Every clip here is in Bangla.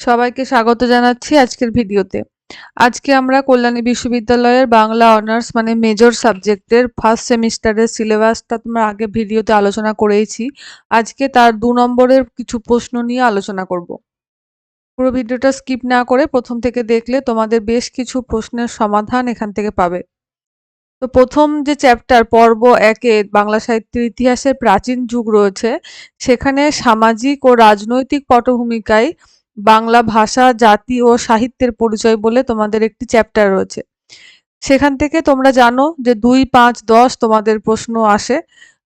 সবাইকে স্বাগত জানাচ্ছি আজকের ভিডিওতে। আজকে আমরা কল্যাণী বিশ্ববিদ্যালয়ের বাংলা অনার্স মানে মেজর সাবজেক্টের ফার্স্ট সেমিস্টারের সিলেবাসটা তোমরা আগে ভিডিওতে আলোচনা করেইছি। আজকে তার দু নম্বরের কিছু প্রশ্ন নিয়ে আলোচনা করব। পুরো ভিডিওটা স্কিপ না করে প্রথম থেকে দেখলে তোমাদের বেশ কিছু প্রশ্নের সমাধান এখান থেকে পাবে। তো প্রথম যে চ্যাপ্টার, পর্ব একে বাংলা সাহিত্যের ইতিহাসের প্রাচীন যুগ রয়েছে, সেখানে সামাজিক ও রাজনৈতিক পটভূমিকায় বাংলা ভাষা, জাতি ও সাহিত্যের পরিচয় বলে তোমাদের একটি চ্যাপ্টার রয়েছে। সেখান থেকে তোমরা জানো যে দুই পাঁচ দশ তোমাদের প্রশ্ন আসে।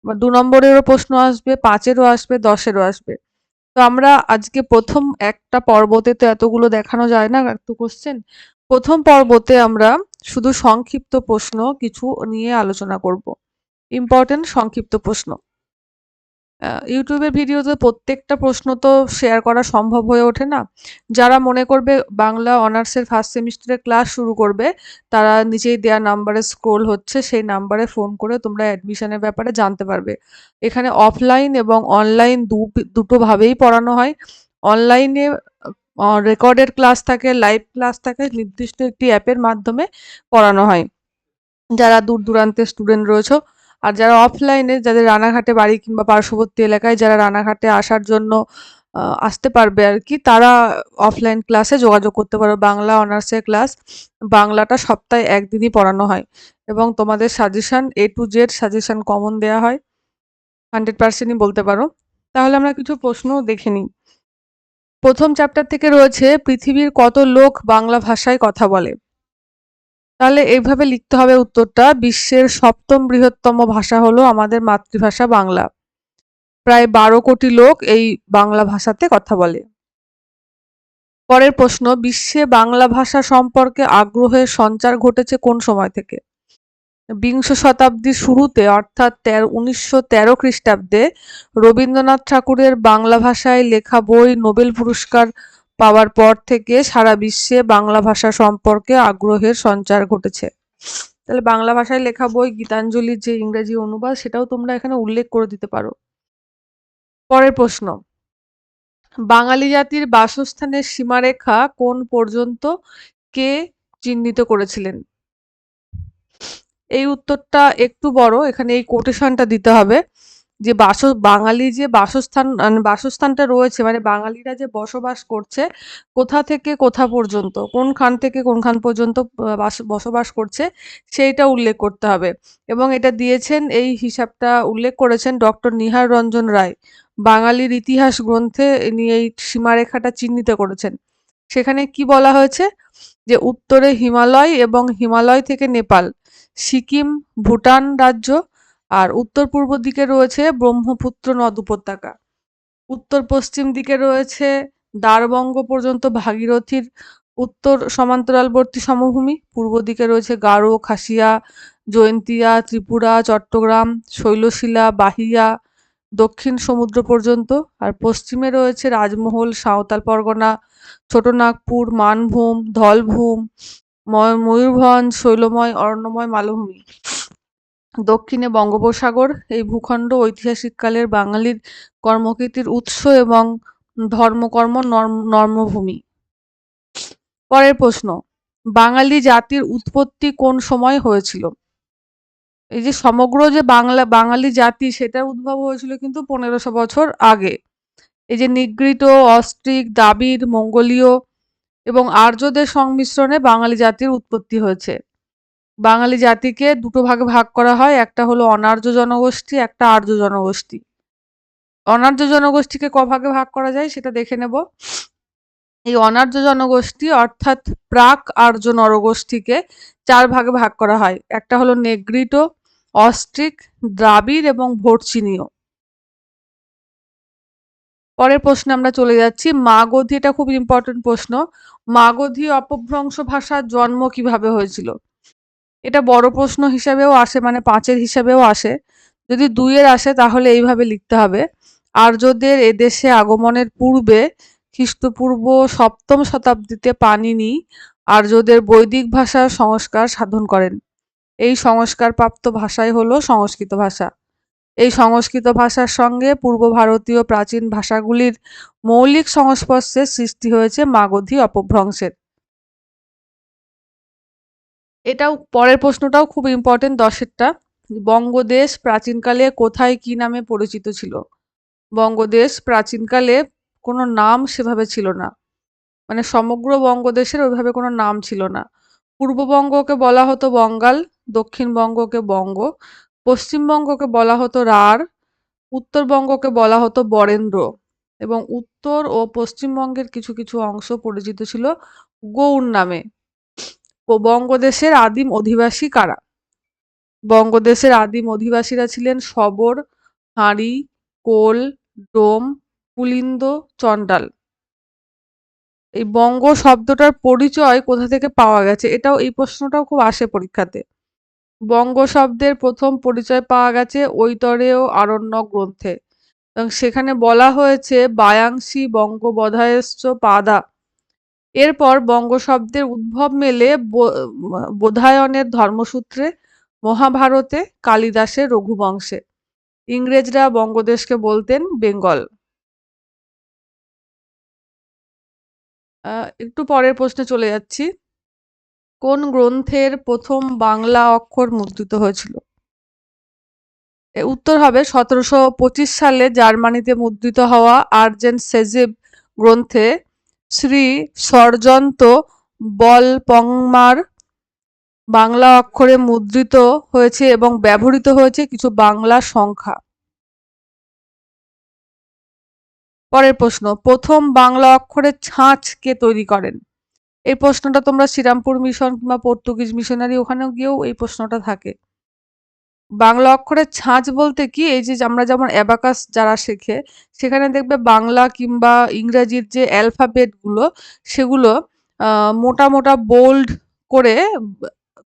দু নম্বরেরও প্রশ্ন আসবে, পাঁচেরও আসবে, দশেরও আসবে। তো আমরা আজকে প্রথম একটা পর্বতে তো এতগুলো দেখানো যায় না এত কোশ্চেন প্রথম পর্বতে আমরা শুধু সংক্ষিপ্ত প্রশ্ন কিছু নিয়ে আলোচনা করব। ইম্পর্টেন্ট সংক্ষিপ্ত প্রশ্ন। ইউটিউবের ভিডিওতে প্রত্যেকটা প্রশ্ন তো শেয়ার করা সম্ভব হয়ে ওঠে না। যারা মনে করবে বাংলা অনার্সের ফার্স্ট সেমিস্টারে ক্লাস শুরু করবে, তারা নিচেই দেওয়া নাম্বারে স্ক্রোল হচ্ছে, সেই নাম্বারে ফোন করে তোমরা অ্যাডমিশনের ব্যাপারে জানতে পারবে। এখানে অফলাইন এবং অনলাইন দুটোভাবেই পড়ানো হয়। অনলাইনে রেকর্ডেড ক্লাস থাকে লাইভ ক্লাস থাকে, নির্দিষ্ট একটি অ্যাপের মাধ্যমে পড়ানো হয়। যারা দূর দূরান্তের স্টুডেন্ট রয়েছে আর যারা অফলাইনে যাদের রানাঘাটে বাড়ি কিংবা পার্শ্ববর্তী এলাকায় যারা রানাঘাটে আসার জন্য আসতে পারবে আর কি তারা অফলাইন ক্লাসে যোগাযোগ করতে পারো। বাংলা অনার্সের ক্লাস বাংলাটা সপ্তাহে একদিনই পড়ানো হয় এবং তোমাদের suggestion A to Z suggestion common দেওয়া হয়। হান্ড্রেড পার্সেন্টই বলতে পারো। তাহলে আমরা কিছু প্রশ্ন দেখে নিই। প্রথম চ্যাপ্টার থেকে রয়েছে, পৃথিবীর কত লোক বাংলা ভাষায় কথা বলে? তাহলে এইভাবে লিখতে হবে উত্তরটা। বিশ্বের সপ্তম বৃহত্তম ভাষা হলো আমাদের মাতৃভাষা বাংলা। প্রায় বারো কোটি লোক এই বাংলা ভাষাতে কথা বলে। পরের প্রশ্ন, বিশ্বে বাংলা ভাষা সম্পর্কে আগ্রহের সঞ্চার ঘটেছে কোন সময় থেকে? বিংশ শতাব্দীর শুরুতে, অর্থাৎ তেরো, উনিশশো তেরো খ্রিস্টাব্দে রবীন্দ্রনাথ ঠাকুরের বাংলা ভাষায় লেখা বই নোবেল পুরস্কার পাওয়ার পর থেকে সারা বিশ্বে বাংলা ভাষা সম্পর্কে আগ্রহের সঞ্চার ঘটেছে। তাহলে বাংলা ভাষায় লেখা বই গীতাঞ্জলির যে ইংরেজি অনুবাদ, সেটাও তোমরা এখানে উল্লেখ করে দিতে পারো। পরের প্রশ্ন, বাঙালি জাতির বাসস্থানের সীমারেখা কোন পর্যন্ত কে চিহ্নিত করেছিলেন? এই উত্তরটা একটু বড়, এখানে এই কোটেশনটা দিতে হবে। যে বাস, বাঙালি যে বাসস্থান বাসস্থানটা রয়েছে মানে বাঙালিরা যে বসবাস করছে, কোথা থেকে কোথা পর্যন্ত, কোনখান থেকে কোনখান পর্যন্ত বসবাস করছে, সেইটা উল্লেখ করতে হবে। এবং এটা দিয়েছেন, এই হিসাবটা উল্লেখ করেছেন ডক্টর নিহার রঞ্জন রায়, বাঙালির ইতিহাস গ্রন্থে নিয়ে এই সীমারেখাটা চিহ্নিত করেছেন। সেখানে কি বলা হয়েছে? যে উত্তরে হিমালয় এবং হিমালয় থেকে নেপাল, সিকিম, ভুটান রাজ্য আর উত্তর পূর্ব দিকে রয়েছে ব্রহ্মপুত্র নদ উপত্যকা। উত্তর পশ্চিম দিকে রয়েছে দ্বারবঙ্গ পর্যন্ত ভাগীরথীর উত্তর সমান্তরালবর্তী সমভূমি। পূর্ব দিকে রয়েছে গারো, খাসিয়া, জয়ন্তিয়া, ত্রিপুরা, চট্টগ্রাম, শৈলশিলা, বাহিয়া, দক্ষিণ সমুদ্র পর্যন্ত। আর পশ্চিমে রয়েছে রাজমহল, সাঁওতাল পরগনা, ছোটনাগপুর, মানভূম, ধলভূম ময়ূরভঞ্জ, শৈলময়, অরণ্যময়, মালভূমি। দক্ষিণে বঙ্গোপসাগর, এই ভূখণ্ড ঐতিহাসিককালের বাঙালির কর্মকীর্তির উৎস এবং ধর্মকর্ম নর্মভূমি। পরের প্রশ্ন, বাঙালি জাতির উৎপত্তি কোন সময় হয়েছিল? এই যে সমগ্র যে বাংলা, বাঙালি জাতি, সেটার উদ্ভব হয়েছিল কিন্তু পনেরোশো বছর আগে। এই যে নিগৃহীত, অস্ট্রিক, দাবির, মঙ্গোলীয় এবং আর্যদের সংমিশ্রণে বাঙালি জাতির উৎপত্তি হয়েছে। বাঙালি জাতিকে দুটো ভাগে ভাগ করা হয়, একটা হলো অনার্য জনগোষ্ঠী, একটা আর্য জনগোষ্ঠী। অনার্য জনগোষ্ঠীকে ক ভাগে ভাগ করা যায় সেটা দেখে নেব। এই অনার্য জনগোষ্ঠী অর্থাৎ প্রাক আর্য নরগোষ্ঠীকে চার ভাগে ভাগ করা হয়, একটা হলো নেগ্রিটো, অস্ট্রিক, দ্রাবিড় এবং ভোটচিনীয়। পরের প্রশ্নে আমরা চলে যাচ্ছি। মাগধী এটা খুব ইম্পর্টেন্ট প্রশ্ন। মাগধী অপভ্রংশ ভাষার জন্ম কীভাবে হয়েছিল? এটা বড় প্রশ্ন হিসাবেও আসে মানে পাঁচের হিসাবেও আসে। যদি দুইয়ের আসে, তাহলে এইভাবে লিখতে হবে। আর্যদের এদেশে আগমনের পূর্বে খ্রিস্টপূর্ব সপ্তম শতাব্দীতে পানিনি আর্যদের বৈদিক ভাষার সংস্কার সাধন করেন। এই সংস্কারপ্রাপ্ত ভাষাই হলো সংস্কৃত ভাষা। এই সংস্কৃত ভাষার সঙ্গে পূর্ব ভারতীয় প্রাচীন ভাষাগুলির মৌলিক সংস্পর্শে সৃষ্টি হয়েছে মাগধী অপভ্রংশের। এটাও পরের প্রশ্নটাও খুব ইম্পর্টেন্ট দশেরটা। বঙ্গদেশ প্রাচীনকালে কোথায় কি নামে পরিচিত ছিল? বঙ্গদেশ প্রাচীনকালে কোনো নাম সেভাবে ছিল না। মানে সমগ্র বঙ্গদেশের ওইভাবে কোনো নাম ছিল না। পূর্ববঙ্গকে বলা হতো বঙ্গাল, দক্ষিণবঙ্গকে বঙ্গ, পশ্চিমবঙ্গকে বলা হতো রাঢ় উত্তরবঙ্গকে বলা হতো বরেন্দ্র এবং উত্তর ও পশ্চিমবঙ্গের কিছু কিছু অংশ পরিচিত ছিল গৌড় নামে। ও বঙ্গদেশের আদিম অধিবাসী কারা? বঙ্গদেশের আদিম অধিবাসীরা ছিলেন শবর হাঁড়ি, কোল, ডোম, পুলিন্দ, চণ্ডাল। এই বঙ্গ শব্দটার পরিচয় কোথা থেকে পাওয়া গেছে? এটাও, এই প্রশ্নটাও খুব আসে পরীক্ষাতে। বঙ্গ শব্দের প্রথম পরিচয় পাওয়া গেছে ঐতরেয় আরণ্যক গ্রন্থে। এবং সেখানে বলা হয়েছে, বায়াংশী বঙ্গবধায়শ্চ পাদা এরপর বঙ্গ শব্দের উদ্ভব মেলে বোধায়নের ধর্মসূত্রে মহাভারতে কালিদাসের রঘুবংশে। ইংরেজরা বঙ্গদেশকে বলতেন বেঙ্গল। একটু পরের প্রশ্নে চলে যাচ্ছি। কোন গ্রন্থের প্রথম বাংলা অক্ষর মুদ্রিত হয়েছিল? উত্তর হবে সতেরোশো পঁচিশ সালে জার্মানিতে মুদ্রিত হওয়া আর্জেন্ট সেজিব গ্রন্থে শ্রী ষড়যন্ত বলপংমার বাংলা অক্ষরে মুদ্রিত হয়েছে এবং ব্যবহৃত হয়েছে কিছু বাংলা সংখ্যা। পরের প্রশ্ন, প্রথম বাংলা অক্ষরের ছাঁচ কে তৈরি করেন? এই প্রশ্নটা তোমরা শ্রীরামপুর মিশন কিংবা পর্তুগিজ মিশনারি ওখানেও গিয়েও এই প্রশ্নটা থাকে। বাংলা অক্ষরের ছাঁচ বলতে কি? এই যে আমরা যেমন অ্যাবাকাস যারা শেখে, সেখানে দেখবে বাংলা কিংবা ইংরাজির যে অ্যালফাবেটগুলো সেগুলো মোটা মোটা বোল্ড করে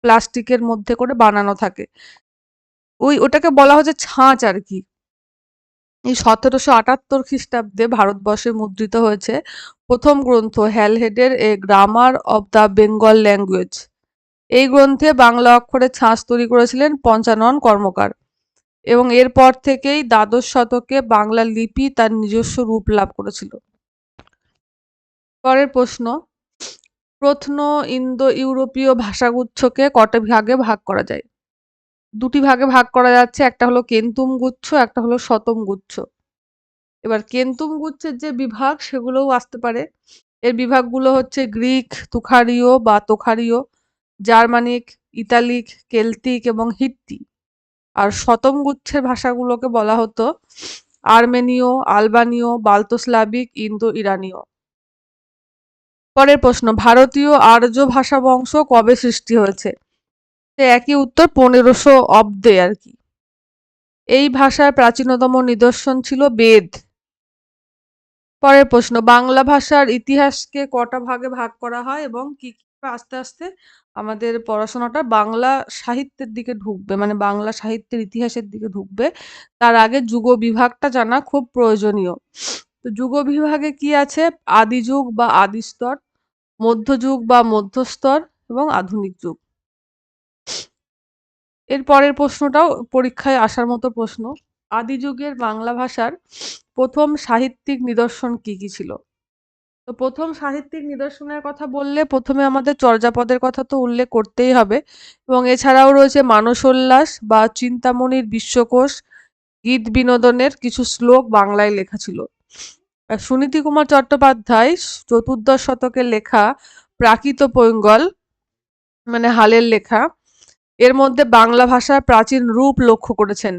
প্লাস্টিকের মধ্যে করে বানানো থাকে। ওই ওটাকে বলা হচ্ছে ছাঁচ আর কি। এই সতেরোশো আটাত্তর খ্রিস্টাব্দে ভারতবর্ষে মুদ্রিত হয়েছে প্রথম গ্রন্থ, হ্যালহেডের a grammar of the Bengal language. এই গ্রন্থে বাংলা অক্ষরে ছাঁচ তৈরি করেছিলেন পঞ্চানন কর্মকার এবং এরপর থেকেই দ্বাদশ শতকে বাংলা লিপি তার নিজস্ব রূপ লাভ করেছিল। পরের প্রশ্ন প্রত্ন ইন্দো ইউরোপীয় ভাষাগুচ্ছকে কটা ভাগে ভাগ করা যায়? দুটি ভাগে ভাগ করা যাচ্ছে, একটা হলো কেন্তুম গুচ্ছ, একটা হলো শতম গুচ্ছ। এবার কেন্তুম গুচ্ছের যে বিভাগ, সেগুলোও আসতে পারে। এর বিভাগগুলো হচ্ছে গ্রিক, তুখারীয় বা তোখারীয়। জার্মানিক, ইতালিক, কেলতিক এবং হিট্টি আর শতম গুচ্ছের ভাষাগুলোকে বলা হতো আর্মেনীয়, আলবানীয় বাল্তোস্লাবিক ইন্দো ইরানীয় পরের প্রশ্ন, ভারতীয় আর্য ভাষা বংশ কবে সৃষ্টি হয়েছে? একই উত্তর, পনেরোশো অব্দে আর কি। এই ভাষার প্রাচীনতম নিদর্শন ছিল বেদ। পরের প্রশ্ন, বাংলা ভাষার ইতিহাসকে কটা ভাগে ভাগ করা হয় এবং কি আস্তে আস্তে আমাদের পড়াশোনাটা বাংলা সাহিত্যের দিকে ঢুকবে মানে বাংলা সাহিত্যের ইতিহাসের দিকে ঢুকবে। তার আগে যুগ বিভাগটা জানা খুব প্রয়োজনীয়। তো যুগ বিভাগে কি আছে? আদি যুগ বা আদি স্তর মধ্যযুগ বা মধ্যস্তর এবং আধুনিক যুগ। এর পরের প্রশ্নটাও পরীক্ষায় আসার মতো প্রশ্ন। আদি যুগের বাংলা ভাষার প্রথম সাহিত্যিক নিদর্শন কি কি ছিল? তো প্রথম সাহিত্যিক নিদর্শনের কথা বললে প্রথমে আমাদের চর্যাপদের কথা তো উল্লেখ করতেই হবে। এবং এছাড়াও রয়েছে মানসোল্লাস বা চিন্তামণির বিশ্বকোষ, গীত বিনোদনের কিছু শ্লোক বাংলায় লেখা ছিল। সুনীতি কুমার চট্টোপাধ্যায় চতুর্দশ শতকে লেখা প্রাকৃত পৈঙ্গল মানে হালের লেখা, এর মধ্যে বাংলা ভাষার প্রাচীন রূপ লক্ষ্য করেছেন।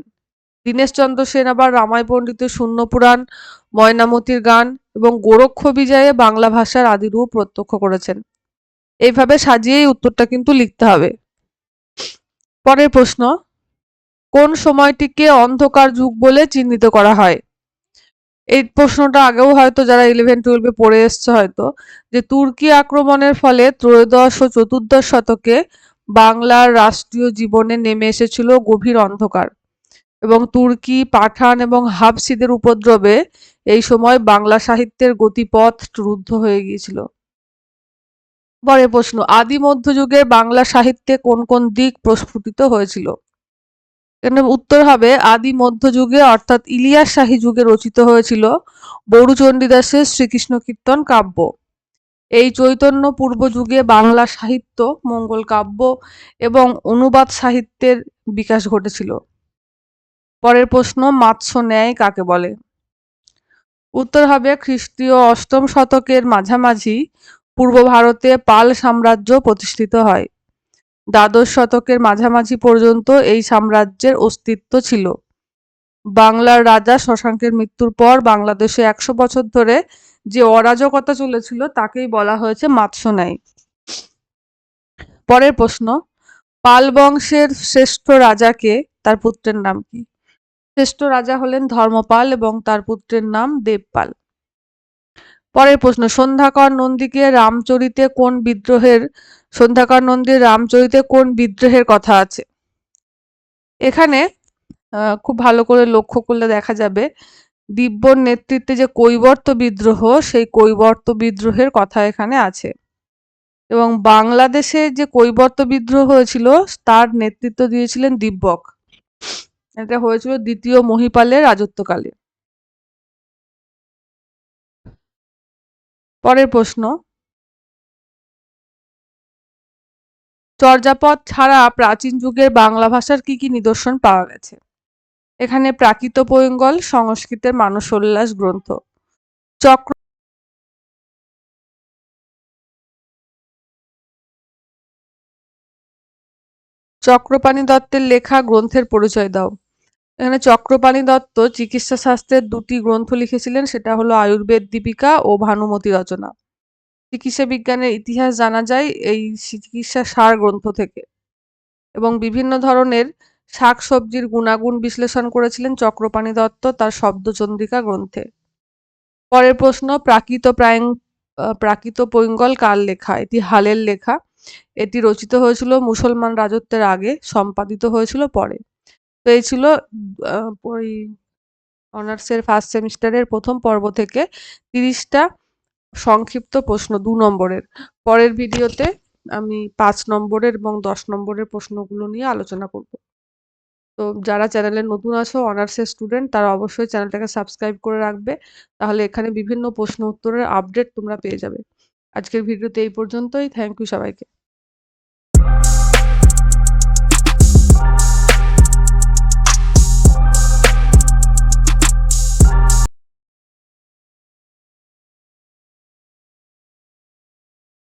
দীনেশচন্দ্র সেন আবার রামায় পণ্ডিতের শূন্যপুরাণ ময়নামতির গান এবং গোরক্ষ বিজয়ে বাংলা ভাষার আদিরূপ প্রত্যক্ষ করেছেন। এইভাবে সাজিয়েই উত্তরটা কিন্তু লিখতে হবে। পরের প্রশ্ন, কোন সময়টিকে অন্ধকার যুগ বলে চিহ্নিত করা হয়? এই প্রশ্নটা আগেও হয়তো যারা ইলেভেন টুয়েলভে পড়ে এসছে হয়তো, যে তুর্কি আক্রমণের ফলে ত্রয়োদশ ও চতুর্দশ শতকে বাংলার রাষ্ট্রীয় জীবনে নেমে এসেছিল গভীর অন্ধকার এবং তুর্কি, পাঠান এবং হাবসিদের উপদ্রবে এই সময় বাংলা সাহিত্যের গতিপথ রুদ্ধ হয়ে গিয়েছিল। পরে প্রশ্ন, আদি মধ্যযুগের বাংলা সাহিত্যে কোন কোন দিক প্রস্ফুটিত হয়েছিল? এখানে উত্তর হবে, আদি মধ্যযুগে অর্থাৎ ইলিয়াস শাহী যুগে রচিত হয়েছিল বড়ু চণ্ডীদাসের শ্রীকৃষ্ণ কীর্তন কাব্য। এই চৈতন্য পূর্ব যুগে বাংলা সাহিত্য, মঙ্গল কাব্য এবং অনুবাদ সাহিত্যের বিকাশ ঘটেছিল। পরের প্রশ্ন, মাৎস্য ন্যায় কাকে বলে? উত্তর হবে খ্রিস্টীয় অষ্টম শতকের মাঝামাঝি, পূর্ব ভারতে পাল সাম্রাজ্য প্রতিষ্ঠিত হয়। দ্বাদশ শতকের মাঝামাঝি পর্যন্ত এই সাম্রাজ্যের অস্তিত্ব ছিল। বাংলার রাজা শশাঙ্কের মৃত্যুর পর বাংলাদেশে একশো বছর ধরে যে অরাজকতা চলেছিল তাকেই বলা হয়েছে মাৎস্যন্যায়। পরের প্রশ্ন, পাল বংশের শ্রেষ্ঠ রাজাকে তার পুত্রের নাম কি? শ্রেষ্ঠ রাজা হলেন ধর্মপাল এবং তার পুত্রের নাম দেবপাল। পরের প্রশ্ন, সন্ধ্যাকর নন্দীকে রামচরিতে কোন বিদ্রোহের, সন্ধ্যাকর নন্দীর রামচরিতে কোন বিদ্রোহের কথা আছে? এখানে খুব ভালো করে লক্ষ্য করলে দেখা যাবে, দিব্যর নেতৃত্বে যে কৈবর্ত বিদ্রোহ, সেই কৈবর্ত বিদ্রোহের কথা এখানে আছে। এবং বাংলাদেশে যে কৈবর্ত বিদ্রোহ হয়েছিল, তার নেতৃত্ব দিয়েছিলেন দিব্যক। এটা হয়েছিল দ্বিতীয় মহিপালের রাজত্বকালে। পরের প্রশ্ন। চর্যাপদ ছাড়া প্রাচীন যুগের বাংলা ভাষার কি কি নিদর্শন পাওয়া গেছে? এখানে প্রাকৃত পৈঙ্গল সংস্কৃতের মানসোল্লাস গ্রন্থ। চক্র চক্রপাণী দত্তের লেখা গ্রন্থের পরিচয় দাও। এখানে চক্রপাণী দত্ত চিকিৎসা শাস্ত্রের দুটি গ্রন্থ লিখেছিলেন, সেটা হলো আয়ুর্বেদ দীপিকা ও ভানুমতি রচনা। চিকিৎসা বিজ্ঞানের ইতিহাস জানা যায় এই চিকিৎসা সার গ্রন্থ থেকে। এবং বিভিন্ন ধরনের শাক সবজির গুণাগুণ বিশ্লেষণ করেছিলেন চক্রপাণী দত্ত তার শব্দচন্দ্রিকা গ্রন্থে। পরের প্রশ্ন, প্রাকৃত প্রায়ং প্রাকৃত পৈঙ্গল কার লেখা? এটি হালের লেখা। এটি রচিত হয়েছিল মুসলমান রাজত্বের আগে, সম্পাদিত হয়েছিল পরে। তো এই ছিল ওই অনার্সের ফার্স্ট সেমিস্টারের প্রথম পর্ব থেকে তিরিশটা সংক্ষিপ্ত প্রশ্ন, দু নম্বরের। পরের ভিডিওতে আমি পাঁচ নম্বরের এবং দশ নম্বরের প্রশ্নগুলো নিয়ে আলোচনা করব। তো যারা চ্যানেলে নতুন আছো, অনার্সের স্টুডেন্ট তারা অবশ্যই চ্যানেলটাকে সাবস্ক্রাইব করে রাখবে। তাহলে এখানে বিভিন্ন প্রশ্ন উত্তরের আপডেট তোমরা পেয়ে যাবে। আজকের ভিডিওতে এই পর্যন্তই। থ্যাংক ইউ সবাইকে।